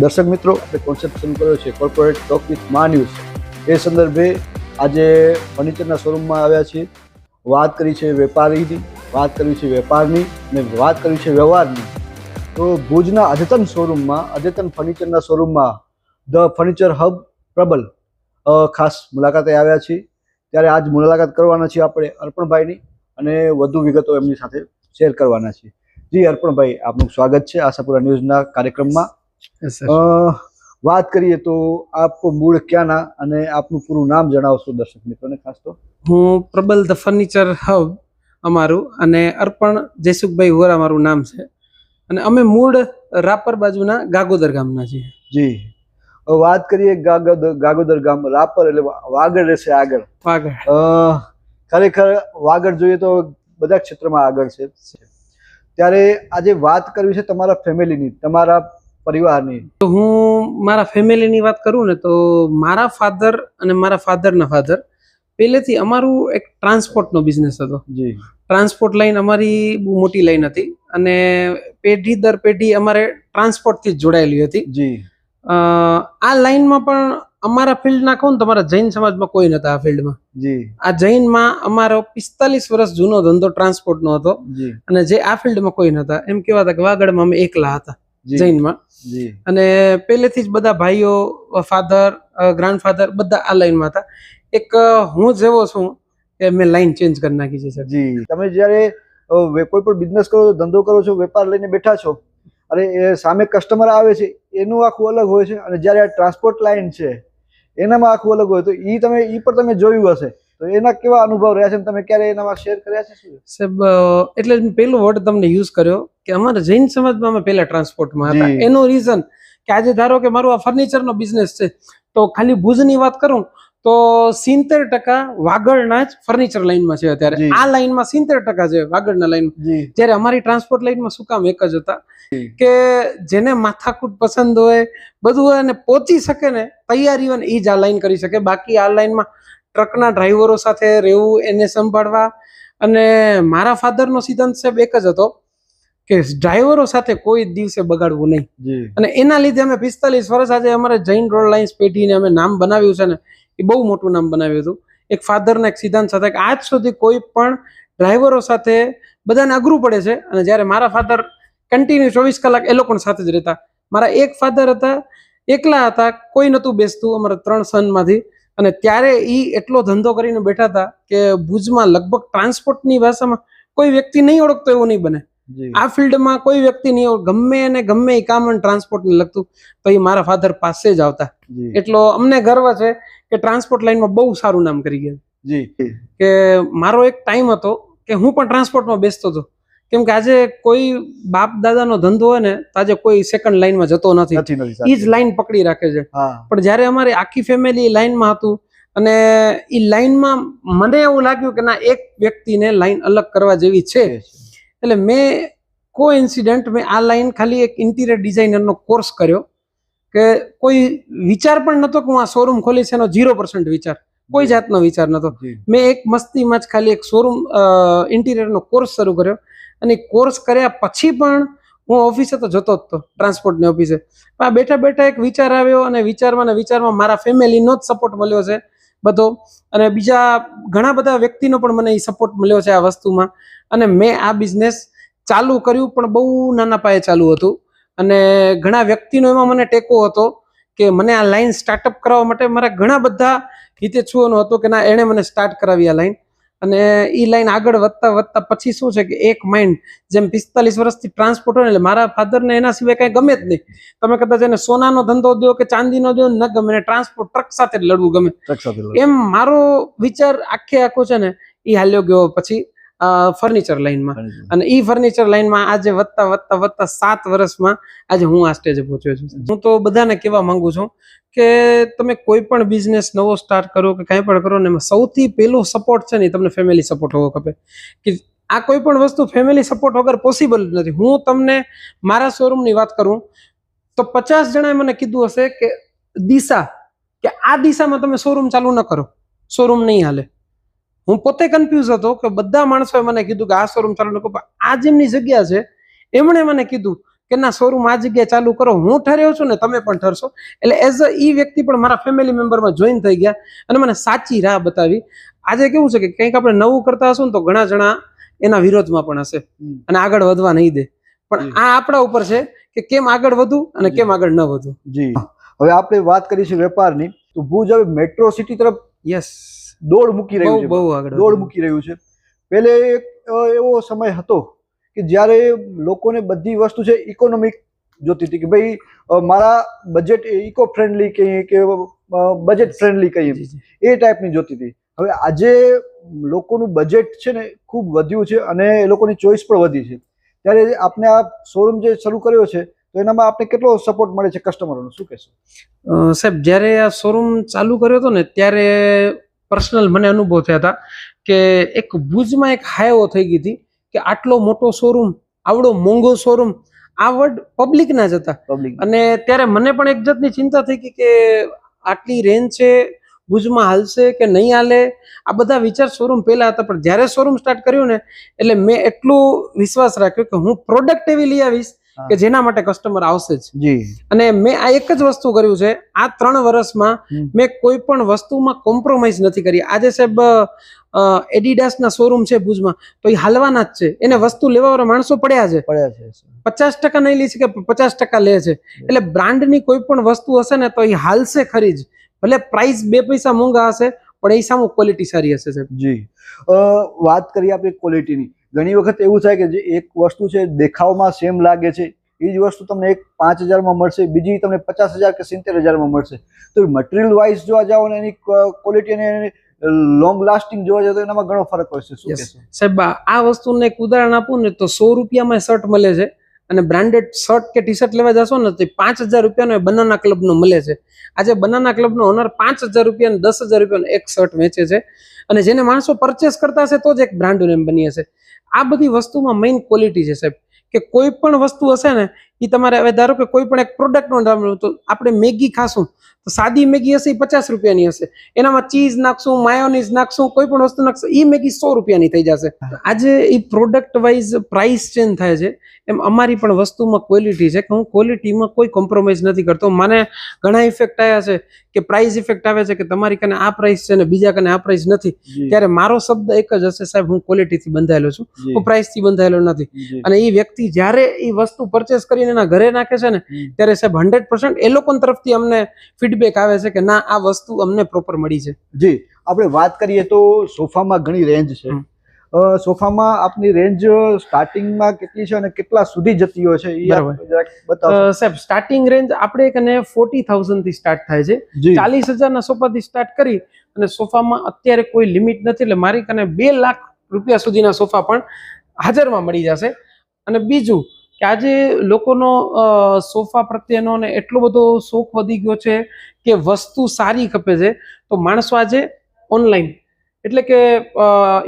દર્શક મિત્રો, આપણે કોન્સેપ્ટ શરૂ કર્યો છે કોર્પોરેટ ટોક વિથ મા ન્યૂઝ એ સંદર્ભે આજે ફર્નિચરના શોરૂમમાં આવ્યા છીએ. વાત કરી છે વેપારીની, વાત કરી છે વેપારની અને વાત કરી છે વ્યવહારની. તો ભુજના અદ્યતન શોરૂમમાં અદ્યતન ફર્નિચરના શોરૂમમાં ધ ફર્નિચર હબ પ્રબલ ખાસ મુલાકાતે આવ્યા છીએ. ત્યારે આજ મુલાકાત કરવાના છીએ આપણે અર્પણભાઈની અને વધુ વિગતો એમની સાથે શેર કરવાના છીએ. જી અર્પણભાઈ, આપનું સ્વાગત છે આશાપુરા ન્યૂઝના કાર્યક્રમમાં. વાત કરીએ તો આપ મૂળ ક્યાંના અને આપનું પૂરું નામ જણાવશો દર્શક મિત્રોને ખાસ તો? હું પ્રબલ ધ ફર્નિચર હબ અમારું અને અર્પણ જયસુખભાઈ હોરા મારું નામ છે. અને અમે મૂળ રાપર બાજુના ગાગોદર ગામના છીએ. જી. વાત કરીએ ગાગોદર ગાગોદર ગામ રાપર એટલે વાગડ રહેશે આગળ. વાગડ. અ, ખરેખર વાગડ જોઈએ તો બધા જ ક્ષેત્રમાં આગળ છે. ત્યારે આજે વાત કરવી છે તમારા ફેમિલીની તમારા પરિવારની. તો હું મારા ફેમિલીની વાત કરું ને તો મારા ફાધર અને મારા ફાધરના ફાધર પહેલેથી અમારું એક ટ્રાન્સપોર્ટનો બિઝનેસ હતો. જી. ટ્રાન્સપોર્ટ લાઈન અમારી બહુ મોટી લાઈન હતી અને પેઢી દર પેઢી અમારે ટ્રાન્સપોર્ટથી જ જોડાયેલી હતી. જી. આ લાઈનમાં પણ અમારા ફિલ્ડના કહું ને તમારા જૈન સમાજમાં કોઈ નતા આ ફિલ્ડમાં જી. આ જૈનમાં અમારો પિસ્તાલીસ વર્ષ જૂનો ધંધો ટ્રાન્સપોર્ટનો હતો. અને જે આ ફિલ્ડમાં કોઈ નતા એમ કહેવાતા કે વાગડમાં અમે એકલા હતા. જૈનમાં. અને પહેલેથી જ બધા ભાઈઓ ફાધર ગ્રાન્ડફાધર બધા આ લાઈનમાં હતા. એક હું જેવો છું કે મેં લાઈન ચેન્જ કરી નાખી છે સર જી. તમે જ્યારે કોઈ પણ બિઝનેસ કરો છો ધંધો કરો છો વેપાર લઈને બેઠા છો અને સામે કસ્ટમર આવે છે એનું આખું અલગ હોય છે અને જ્યારે આ ટ્રાન્સપોર્ટ લાઈન છે એનામાં આખું અલગ હોય તો એ તમે એ પણ તમે જોયું હશે. તો એના કેવા અનુભવ રહ્યા છે તમે ક્યારે એનામાં શેર કર્યા છે શું? સાહેબ એટલે પેલો વર્ડ તમને યુઝ કર્યો કે અમારા જૈન સમાજમાં અમે પહેલા ટ્રાન્સપોર્ટમાં હતા. એનો રીઝન કે આજે ધારો કે મારું આ ફર્નિચરનો બિઝનેસ છે તો ખાલી ભુજની વાત કરું તો સિત્તેર ટકા વાગડના જ ફર્નિચર લાઈનમાં છે અત્યારે. આ લાઈનમાં સિત્તેર ટકા છે વાગડના લાઈન જી. જ્યારે અમારી ટ્રાન્સપોર્ટ લાઈનમાં શું કામ એક જ હતા? કે જેને માથાકૂટ પસંદ હોય બધું હોય અને પહોંચી શકે ને તૈયારી હોય ને એ જ આ લાઈન કરી શકે. બાકી આ લાઈનમાં ટ્રકના ડ્રાઈવરો સાથે રહેવું એને સંભાળવા. અને મારા ફાધરનો સિદ્ધાંત સાહેબ એક જ હતો કે ડ્રાઈવરો સાથે કોઈ દિવસે બગાડવું નહીં. અને એના લીધે અમે પિસ્તાલીસ વર્ષ આજે અમારે જૈન રોડ લાઇન્સ પેઢીને અમે નામ બનાવ્યું છે ને એ બહુ મોટું નામ બનાવ્યું હતું. એક ફાધરના એક સિદ્ધાંત સાથે કે આજ સુધી કોઈ પણ ડ્રાઈવરો સાથે બધાને અઘરું પડે છે. અને જ્યારે મારા ફાધર કન્ટિન્યુ ચોવીસ કલાક એ લોકો સાથે જ રહેતા. મારા એક ફાધર હતા એકલા હતા કોઈ નહોતું બેસતું. અમારા ત્રણ સનમાંથી અને ત્યારે એ એટલો ધંધો કરીને બેઠા હતા કે ભુજમાં લગભગ ટ્રાન્સપોર્ટની ભાષામાં કોઈ વ્યક્તિ નહીં ઓળખતો એવું નહીં બને. આ ફિલ્ડમાં કોઈ વ્યક્તિ નહીં ઓળખ- ગમે અને ગમે એ કામ ટ્રાન્સપોર્ટને લગતું તો એ મારા ફાધર પાસે જ આવતા. એટલો અમને ગર્વ છે કે ટ્રાન્સપોર્ટ લાઈનમાં બહુ સારું નામ કરી ગયા. જી. કે મારો એક ટાઈમ હતો કે હું પણ ટ્રાન્સપોર્ટમાં બેસતો હતો. કેમ કે આજે કોઈ બાપ દાદાનો ધંધો હોય ને તો આજે કોઈ સેકન્ડ લાઈનમાં જતો નથી. એ જ. લાઈન પકડી રાખે છે. પણ જ્યારે અમારી આખી ફેમિલી લાઈનમાં હતું અને એ લાઈનમાં મને એવું લાગ્યું કે ના એક વ્યક્તિને લાઈન અલગ કરવા જેવી છે. એટલે મેં કો ઇન્સિડન્ટ મેં આ લાઈન ખાલી એક ઇન્ટિરિયર ડિઝાઇનરનો કોર્સ કર્યો કે કોઈ વિચાર પણ નહોતો કે હું આ શોરૂમ ખોલીશ એનો ઝીરો પર્સન્ટ વિચાર. કોઈ જાતનો વિચાર નહોતો મેં એક મસ્તીમાં જ ખાલી એક શોરૂમ ઇન્ટિરિયરનો કોર્સ શરૂ કર્યો. અને કોર્સ કર્યા પછી પણ હું ઓફિસે તો જતો જ હતો ટ્રાન્સપોર્ટની ઓફિસે. આ બેઠા બેઠા એક વિચાર આવ્યો અને વિચારમાં ને વિચારમાં મારા ફેમિલીનો જ સપોર્ટ મળ્યો છે બધો. અને બીજા ઘણા બધા વ્યક્તિનો પણ મને એ સપોર્ટ મળ્યો છે આ વસ્તુમાં. અને મેં આ બિઝનેસ ચાલુ કર્યું પણ બહુ નાના પાયે ચાલુ હતું. અને ઘણા વ્યક્તિનો એમાં મને ટેકો હતો કે મને આ લાઈન સ્ટાર્ટઅપ કરાવવા માટે મારા ઘણા બધા હિતેચ્છુઓનો હતો કે ના, એણે મને સ્ટાર્ટ કરાવી આ લાઈન અને એ લાઈન આગળ વધતા વધતા પછી શું છે કે એક માઇન્ડ જેમ પિસ્તાલીસ વર્ષથી ટ્રાન્સપોર્ટ હોય ને એટલે મારા ફાધરને એના સિવાય કાંઈ ગમે જ નહીં તમે કદાચ એને સોનાનો ધંધો દો કે ચાંદીનો દો ન ગમે ને ટ્રાન્સપોર્ટ ટ્રક સાથે જ લડવું ગમે. એમ મારો વિચાર આખે આખો છે ને એ હાલ્યો ગયો પછી ફર્નિચર લાઈનમાં અને ઈ ફર્નિચર લાઈનમાં આજે વધતા વધતા વધતા સાત વર્ષમાં આજે હું આ સ્ટેજે પહોંચ્યો છું. હું તો બધાને કહેવા માંગુ છું કે તમે કોઈ પણ બિઝનેસ નવો સ્ટાર્ટ કરો કે કાંઈ પણ કરો ને એમાં સૌથી પહેલો સપોર્ટ છે ને તમને ફેમિલી સપોર્ટ હોવો ખપે. કે આ કોઈ પણ વસ્તુ ફેમિલી સપોર્ટ વગર પોસિબલ નથી. હું તમને મારા શોરૂમની વાત કરું તો પચાસ જણાએ મને કીધું હશે કે દિશા કે આ દિશામાં તમે શોરૂમ ચાલુ ન કરો. શોરૂમ નહીં હાલે. હું પોતે કન્ફ્યુઝ હતો કે બધા માણસોએ મને કીધું કે આ શોરૂમ ચાલુ નકો પણ આ જેમની જગ્યા છે એમણે મને કીધું કે ના શોરૂમ આ જગ્યાએ ચાલુ કરો. હું ઠર્યો છું ને તમે પણ ઠરશો. એટલે એઝ અ ઈ વ્યક્તિ પણ મારા ફેમિલી મેમ્બરમાં જોઈન થઈ ગયા અને મને સાચી રાહ બતાવી. આજે કેવું છે કે કંઈક આપણે નવું કરતા હશું ને તો ઘણા જણા એના વિરોધમાં પણ હશે અને આગળ વધવા નહીં દે. પણ આ આપણા ઉપર છે કે કેમ આગળ વધવું અને કેમ આગળ ન વધવું. જી. હવે આપણે વાત કરીશું વેપારની. તો ભુજ હવે મેટ્રો સિટી તરફ યસ દોડ મૂકી રહ્યું છે બહુ આગળ દોડ મૂકી રહ્યું છે. પહેલે એક એવો સમય હતો કે જ્યારે લોકોને બધી વસ્તુ છે ઇકોનોમિક જોતી હતી કે ભાઈ મારા બજેટ ઇકો ફ્રેન્ડલી કહીએ કે બજેટ ફ્રેન્ડલી કહીએ. એ ટાઈપની જોતી હતી. હવે આજે લોકોનું બજેટ છે ને ખૂબ વધ્યું છે અને એ લોકોની ચોઈસ પણ વધી છે. ત્યારે આપણે આ શોરૂમ જે શરૂ કર્યો છે તો એનામાં આપણે કેટલો સપોર્ટ મળે છે કસ્ટમરોનો શું કહેશો? સાહેબ જ્યારે આ શોરૂમ ચાલુ કર્યો હતો ને ત્યારે પર્સનલ મને અનુભવ થયા હતા કે એક ભુજમાં એક હાયવો થઈ ગઈ હતી કે આટલો મોટો શોરૂમ આવડો મોંઘો શોરૂમ આ વર્ડ પબ્લિકના જ હતા પબ્લિક અને ત્યારે મને પણ એક જાતની ચિંતા થઈ ગઈ કે આટલી રેન્જ છે ભુજમાં હાલશે કે નહીં હાલે આ બધા વિચાર શોરૂમ પહેલા હતા પણ જ્યારે શોરૂમ સ્ટાર્ટ કર્યું ને એટલે મેં એટલું વિશ્વાસ રાખ્યો કે હું પ્રોડક્ટ એવી લઈ આવીશ. કે જેના માટે કસ્ટમર આવશે જ. જી. અને મેં આ એક જ વસ્તુ કર્યું છે આ ત્રણ વર્ષમાં મેં કોઈ પણ વસ્તુમાં કોમ્પ્રોમાઇઝ નથી કરી. આજે સાહેબ એડિડાસ ના શોરૂમ છે ભુજમાં તો એ હાલવાના જ છે. એને વસ્તુ લેવા વાળા માણસો પડ્યા છે. પડ્યા છે પચાસ ટકા નહીં લે છે કે પચાસ ટકા લે છે. એટલે બ્રાન્ડની કોઈ પણ વસ્તુ હશે ને તો એ હાલશે ખરી જ. ભલે પ્રાઇસ બે પૈસા મોંઘા હશે પણ એ સામે ક્વોલિટી સારી હશે સાહેબ. જી. વાત કરીએ આપણે ક્વોલિટીની ઘણી વખત એવું થાય કે જે એક વસ્તુ છે દેખાવમાં સેમ લાગે છે એ જ વસ્તુ તમને એક પાંચ હજારમાં મળશે બીજી તમને પચાસ હજાર કે સિત્તેર હજારમાં મળશે. તો મટીરિયલ વાઇઝ જોવા જાઓ ને એની ક્વોલિટી અને લોંગ લાસ્ટિંગ જોવા જાઓ તો એનામાં ઘણો ફરક હોય છે. સાહેબ આ આ વસ્તુને એક ઉદાહરણ આપું ને તો સો રૂપિયામાં શર્ટ મળે છે. અને બ્રાન્ડેડ શર્ટ કે ટી શર્ટ લેવા જશો ને, તો પાંચ હજાર રૂપિયાનો બનાના ક્લબનો મળે છે. આજે બનાના ક્લબનો ઓનર પાંચ હજાર રૂપિયા દસ હજાર રૂપિયાનો એક શર્ટ વેચે છે. અને જેને માણસો પરચેસ કરતા હશે તો જ એક બ્રાન્ડ નેમ બની હશે. આ બધી વસ્તુમાં મેઇન ક્વોલિટી છે સાહેબ. કે કોઈ પણ વસ્તુ હશે ને એ તમારે હવે ધારો કે કોઈ પણ એક પ્રોડક્ટનું નામ તો આપણે મેગી ખાશું. તો સાદી મેગી હશે એ પચાસ રૂપિયાની હશે. એનામાં ચીઝ નાખશું માયોનીઝ નાખશું કોઈ પણ વસ્તુ નાખશું એ મેગી સો રૂપિયાની થઈ જશે. આજે એ પ્રોડક્ટ વાઇઝ પ્રાઇસ ચેન્જ થાય છે. એમ અમારી પણ વસ્તુમાં ક્વોલિટી છે કે હું ક્વોલિટીમાં કોઈ કોમ્પ્રોમાઇઝ નથી કરતો. મને ઘણા ઇફેક્ટ આવ્યા છે કે પ્રાઇસ ઇફેક્ટ આવે છે કે તમારી કને આ પ્રાઇસ છે ને બીજા કને આ પ્રાઇસ નથી. ત્યારે મારો શબ્દ એક જ હશે સાહેબ હું ક્વોલિટીથી બંધાયેલો છું. હું પ્રાઇસથી બંધાયેલો નથી. અને એ વ્યક્તિ જ્યારે એ વસ્તુ પરચેસ કરીને એના ઘરે નાખે છે ને ત્યારે સાહેબ હંડ્રેડ પર્સન્ટ એ લોકો તરફથી અમને ફીડબેક આવે છે કે ના આ વસ્તુ અમને પ્રોપર મળી છે. જી આપણે વાત કરીએ તો સોફામાં ઘણી રેન્જ છે. સોફામાં આપની રેન્જ સ્ટાર્ટિંગમાં કેટલી છે અને કેટલા સુધી જતી હોય છે? સાહેબ સ્ટાર્ટિંગ રેન્જ આપણે કને ફોર્ટી થાઉઝન્ડથી સ્ટાર્ટ થાય છે. ચાલીસ હજારના સોફાથી સ્ટાર્ટ કરી અને સોફામાં અત્યારે કોઈ લિમિટ નથી એટલે મારી કને બે લાખ રૂપિયા સુધીના સોફા પણ હાજરમાં મળી જશે. અને બીજું કે આજે લોકોનો સોફા પ્રત્યેનો ને એટલો બધો શોખ વધી ગયો છે કે વસ્તુ સારી ખપે છે. તો માણસો આજે ઓનલાઈન એટલે કે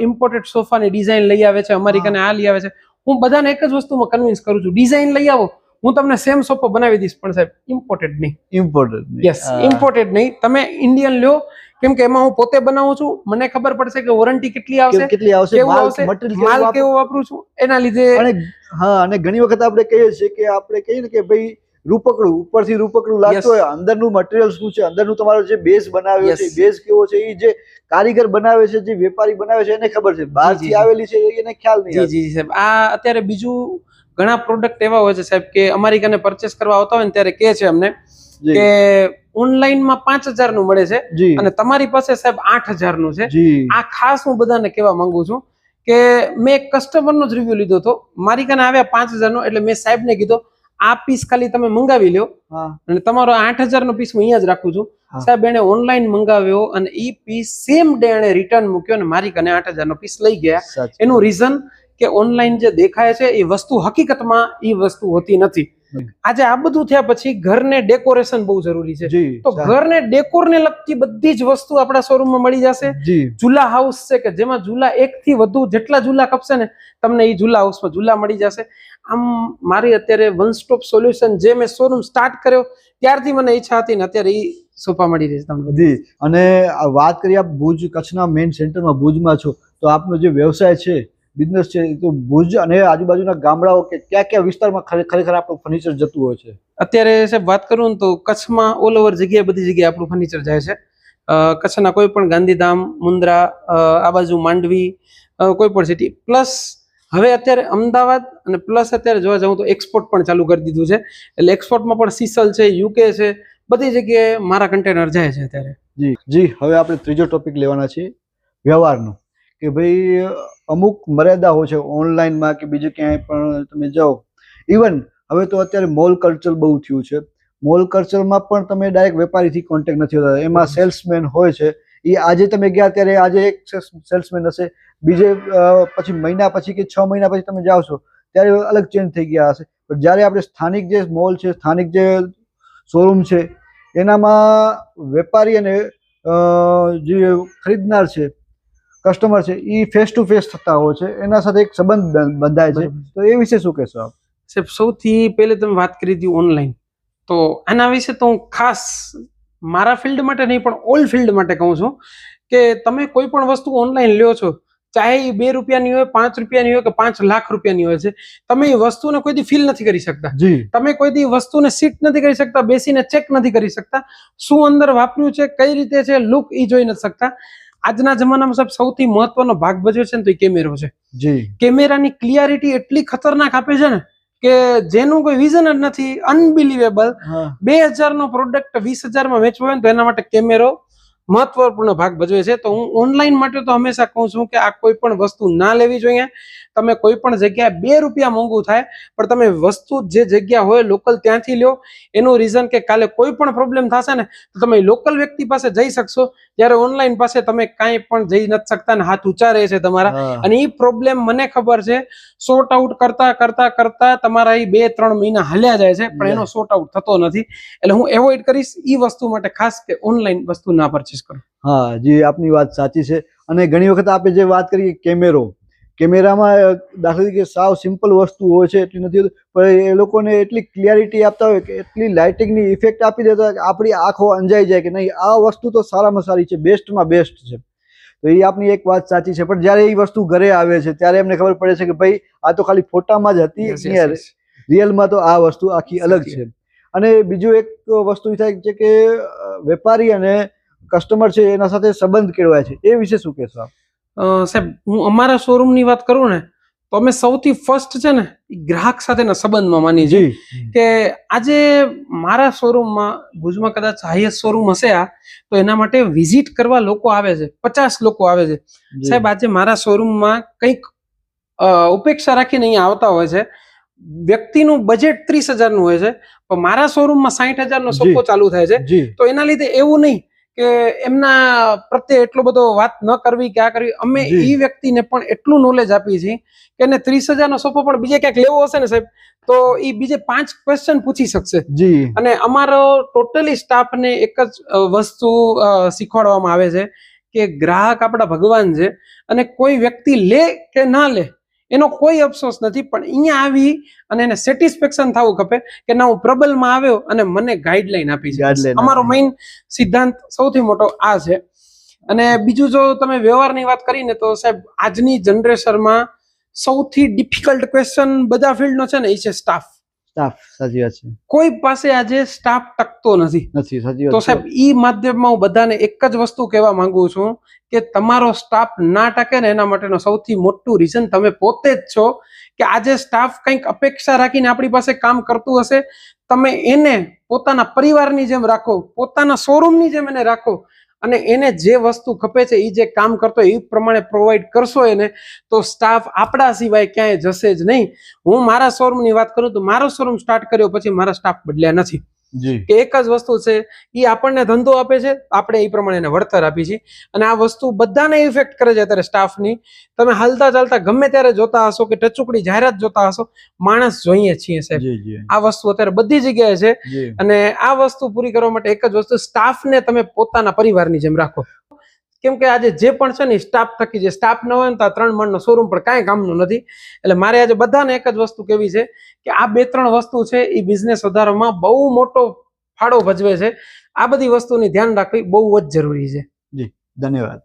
ઇમ્પોર્ટેડ સોફાની ડિઝાઇન લઈ આવે છે અમારી કને આ લઈ આવે છે. હું બધાને એક જ વસ્તુમાં કન્વિન્સ કરું છું. ડિઝાઇન લઈ આવો. હું તમને સેમ સોફો બનાવી દઈશ પણ સાહેબ ઇમ્પોર્ટેડ નહીં. ઇમ્પોર્ટેડ યસ ઇમ્પોર્ટેડ નહીં. તમે ઇન્ડિયન લ્યો કેમ કે એમાં હું પોતે બનાવું છું મને ખબર પડશે કે વોરંટી કેટલી આવશે કેટલી આવશે માલ કેવો વાપરું? છું એના લીધે હા અને ઘણી વખત આપણે કહીએ છીએ કે આપણે કહીએ ને કે ભાઈ રૂપકડું ઉપરથી રૂપકડું. લાગતું હોય અંદરનું મટીરિયલ શું છે અંદરનું તમારો જે બેઝ બનાવ્યો છે બેઝ કેવો છે એ જે કારીગર બનાવે છે જે વેપારી બનાવે છે એને ખબર છે. બહારથી આવેલી છે એને ખ્યાલ નહીં જી જી સાહેબ. આ અત્યારે બીજું ઘણા પ્રોડક્ટ એવા હોય છે સાહેબ કે અમારી કને પરચેસ કરવા આવતા હોય ને ત્યારે કહે છે અમને કે ઓનલાઈનમાં પાંચ હજારનું મળે છે અને તમારી પાસે સાહેબ આઠ હજારનું છે આ ખાસ હું બધાને કહેવા માંગુ છું કે મેં એક કસ્ટમરનો જ રિવ્યુ લીધો હતો. મારી કને આવ્યા પાંચ હજારનો એટલે મેં સાહેબને કીધો આ પીસ ખાલી તમે મંગાવી લ્યો. અને તમારો આઠ હજાર નો પીસ હું અહીંયા જ રાખું છું. સાહેબ એને ઓનલાઈન મંગાવ્યો અને એ પીસ સેમ ડે એને રિટર્ન મૂક્યો અને મારી કને આઠ હજાર નો પીસ લઈ ગયા. એનું રીઝન કે ઓનલાઈન જે દેખાય છે એ વસ્તુ હકીકતમાં એ વસ્તુ હોતી નથી. આજે આ બધું થયા પછી ઘરને ડેકોરેશન બહુ જરૂરી છે. તો ઘરને ડેકોરને લગતી બધી જ વસ્તુ આપણા શોરૂમમાં મળી જશે. ઝૂલા હાઉસ છે કે જેમાં ઝૂલા એક થી વધુ જેટલા ઝૂલા કપશે ને તમને એ ઝૂલા હાઉસમાં ઝૂલા મળી જશે. આમ મારી અત્યારે વન સ્ટોપ સોલ્યુશન જે મેં શોરૂમ સ્ટાર્ટ કર્યો ત્યારથી મને ઈચ્છા હતી ને અત્યારે એ સોફા મળી રહી છે તમને બધી. અને વાત કરીએ આપ ભુજ કચ્છના મેઇન સેન્ટરમાં ભુજમાં છો તો આપનો જે વ્યવસાય છે બિઝનેસ છે તો ભુજ અને આજુબાજુના ગામડાઓ કે કયા ક્યાં વિસ્તારમાં ખરે- ખરેખર આપણું ફર્નિચર જતું હોય છે? અત્યારે સાહેબ વાત કરું તો કચ્છમાં ઓલ ઓવર જગ્યાએ બધી જગ્યાએ આપણું ફર્નિચર જાય છે. કચ્છના કોઈ પણ ગાંધીધામ મુન્દ્રા આ બાજુ માંડવી કોઈ પણ સિટી પ્લસ હવે અત્યારે અમદાવાદ અને પ્લસ અત્યારે જોવા જાઉં તો એક્સપોર્ટ પણ ચાલુ કરી દીધું છે. એટલે એક્સપોર્ટમાં પણ સીસલ છે યુકે છે બધી જગ્યાએ મારા કન્ટેનર જાય છે અત્યારે. જી જી હવે આપણે ત્રીજો ટોપિક લેવાના છીએ વ્યવહારનો. કે ભાઈ, અમુક મર્યાદા હોય છે ઓનલાઈનમાં કે બીજે ક્યાંય પણ તમે જાઓ. ઇવન હવે તો અત્યારે મોલ કલ્ચર બહુ થયું છે. મોલ કલ્ચરમાં પણ તમે ડાયરેક્ટ વેપારીથી કોન્ટેક્ટ નથી હોતા. એમાં સેલ્સમેન હોય છે. એ આજે તમે ગયા ત્યારે આજે એક સેલ્સમેન હશે. બીજે પછી મહિના પછી કે છ મહિના પછી તમે જાઓ છો, ત્યારે અલગ ચેન્જ થઈ ગયા હશે. પણ જ્યારે આપણે સ્થાનિક જે મોલ છે, સ્થાનિક જે શોરૂમ છે, એનામાં વેપારી અને જે ખરીદનાર છે કસ્ટમર છે એ ફેસ ટુ ફેસ થતા હોય છે એના સાથે એક સંબંધ બંધાય છે. તો એ વિશે શું કહેશો આપ? સાહેબ સૌથી પહેલે તમે વાત કરી હતી ઓનલાઈન તો આના વિશે તો હું ખાસ મારા ફિલ્ડ માટે નહીં પણ ઓલ ફિલ્ડ માટે કહું છું કે તમે કોઈ પણ વસ્તુ ઓનલાઈન લ્યો છો ચાહે એ બે રૂપિયાની હોય પાંચ રૂપિયાની હોય કે પાંચ લાખ રૂપિયાની હોય છે તમે એ વસ્તુને કોઈથી ફીલ નથી કરી શકતા. તમે કોઈથી વસ્તુને સીટ નથી કરી શકતા બેસીને ચેક નથી કરી શકતા. શું અંદર વાપર્યું છે કઈ રીતે છે લુક એ જોઈ નથી શકતા. આજના જમાનામાં સાહેબ સૌથી મહત્વનો ભાગ ભજવે છે ને તો એ કેમેરો છે. જી. કેમેરાની ક્લિયરિટી એટલી ખતરનાક આપે છે ને કે જેનું કોઈ વિઝન જ નથી અનબિલીવેબલ બે બે હજારનો પ્રોડક્ટ વીસ હજારમાં વેચવો હોય ને તો એના માટે કેમેરો મહત્વપૂર્ણ ભાગ ભજવે છે. તો હું ઓનલાઈન માટે તો હંમેશા કહું છું કે આ કોઈ પણ વસ્તુ ના લેવી જોઈએ. તમે કોઈ પણ જગ્યાએ બે રૂપિયા મોંઘું થાય પણ તમે વસ્તુ જે જગ્યા હોય લોકલ ત્યાંથી લ્યો. એનું રીઝન કે કાલે કોઈ પણ પ્રોબ્લેમ થશે ને તો તમે લોકલ વ્યક્તિ પાસે જઈ શકશો. જ્યારે ઓનલાઈન પાસે તમે કાંઈ પણ જઈ નથી શકતા ને હાથ ઊંચા રહે છે તમારા. અને એ પ્રોબ્લેમ મને ખબર છે સોર્ટ આઉટ કરતા કરતા કરતા તમારા એ બે ત્રણ મહિના હાલ્યા જાય છે પણ એનો સોર્ટ આઉટ થતો નથી. એટલે હું એવોઇડ કરીશ એ વસ્તુ માટે ખાસ કે ઓનલાઈન વસ્તુ ના પરચેસ કરો. હા જી આપની વાત સાચી છે. અને ઘણી વખત આપણે જે વાત કરીએ કેમેરો કેમેરામાં દાખલા તરીકે સાવ સિમ્પલ વસ્તુ હોય છે એટલી નથી પણ એ લોકોને એટલી ક્લિયરિટી આપતા હોય કે એટલી લાઇટિંગની ઇફેક્ટ આપી દેતા હોય કે આપણી આંખો અંજાઈ જાય કે નહીં. આ વસ્તુ તો સારામાં સારી છે બેસ્ટમાં બેસ્ટ છે. તો એ આપની એક વાત સાચી છે. પણ જ્યારે એ વસ્તુ ઘરે આવે છે ત્યારે એમને ખબર પડે છે કે ભાઈ આ તો ખાલી ફોટામાં જ હતી. રિયલમાં તો આ વસ્તુ આખી અલગ છે. અને બીજું એક વસ્તુ એ થાય છે કે વેપારી અને કસ્ટમર છે એના સાથે સંબંધ કેળવાય છે. એ વિશે શું કહેશો આપ? સાહેબ હું અમારા શોરૂમની વાત કરું ને તો અમે સૌથી ફર્સ્ટ છે ને ગ્રાહક સાથેના સંબંધમાં માની છે કે આજે મારા શોરૂમમાં ભુજમાં કદાચ હાઈએસ્ટ શોરૂમ હશે આ તો એના માટે વિઝિટ કરવા લોકો આવે છે પચાસ લોકો આવે છે. સાહેબ આજે મારા શોરૂમમાં કંઈક ઉપેક્ષા રાખીને અહીંયા આવતા હોય છે. વ્યક્તિનું બજેટ ત્રીસ હજારનું હોય છે પણ મારા શોરૂમમાં સાઠ હજારનો. સોફો ચાલુ થાય છે. તો એના લીધે એવું નહીં કે એમના પ્રત્યે એટલો બધો વાત ન કરવી કે આ કરવી. અમે એ વ્યક્તિને પણ એટલું નોલેજ આપીએ છીએ કે એને ત્રીસ હજારનો સોફો પણ બીજે ક્યાંક લેવો હશે ને સાહેબ તો એ બીજે પાંચ ક્વેશ્ચન પૂછી શકશે. જી. અને અમારો ટોટલી સ્ટાફને એક જ વસ્તુ શીખવાડવામાં આવે છે કે ગ્રાહક આપણા ભગવાન છે અને કોઈ વ્યક્તિ લે કે ના લે એનો કોઈ અફસોસ નથી પણ અહીંયા આવી અને એને સેટિસ્ફેક્શન થવું ખપે કે ના હું પ્રબલમાં આવ્યો અને મને ગાઈડલાઈન આપી છે. અમારો. મેઇન સિદ્ધાંત સૌથી મોટો આ છે. અને બીજું જો તમે વ્યવહારની વાત કરીને તો સાહેબ આજની જનરેશનમાં સૌથી ડિફિકલ્ટ ક્વેશ્ચન બધા ફિલ્ડનો છે ને એ છે સ્ટાફ સ્ટાફ સાચી વાત છે. કોઈ પાસે આજે સ્ટાફ ટકતો નથી. નથી સાચી તો સાહેબ ઈ માધ્યમમાં હું બધાને એક જ વસ્તુ કહેવા માંગુ છું કે તમારો સ્ટાફ ના ટકે ને એના માટેનો સૌથી મોટું રીઝન તમે પોતે જ છો કે આજે સ્ટાફ કંઈક અપેક્ષા રાખીને આપણી પાસે કામ કરતું હશે. તમે એને પોતાના પરિવારની જેમ રાખો પોતાના શોરૂમની જેમ એને રાખો. અને એને જે વસ્તુ ખપે છે એ જે કામ કરતો એ પ્રમાણે પ્રોવાઈડ કરશો એને, તો સ્ટાફ આપણા સિવાય ક્યાંય જશે જ નહીં. હું મારા શોરૂમની વાત કરું તો મારો શોરૂમ સ્ટાર્ટ કર્યો પછી મારા સ્ટાફ બદલ્યા નથી. કે એક જ વસ્તુ છે એ આપણને ધંધો આપે છે આપણે એ પ્રમાણે એને વળતર આપી છીએ અને આ વસ્તુ બધાને ઇફેક્ટ કરે છે અત્યારે સ્ટાફની તમે હાલતા ચાલતા ગમે ત્યારે જોતા હશો કે ટચુકડી જાહેરાત જોતા હશો માણસ જોઈએ છીએ સાહેબ. આ વસ્તુ અત્યારે બધી જગ્યાએ છે. અને આ વસ્તુ પૂરી કરવા માટે એક જ વસ્તુ સ્ટાફને તમે પોતાના પરિવારની જેમ રાખો. કેમ કે આજે જે પણ છે ને સ્ટાફ થકી જે સ્ટાફ ન હોય ને તો આ ત્રણ મણનો શોરૂમ પણ કાંઈ કામનું નથી. એટલે મારે આજે બધાને એક જ વસ્તુ કેવી છે કે આ બે ત્રણ વસ્તુ છે એ બિઝનેસ વધારવામાં બહુ મોટો ફાળો ભજવે છે. આ બધી વસ્તુની ધ્યાન રાખવી બહુ જ જરૂરી છે. જી, ધન્યવાદ.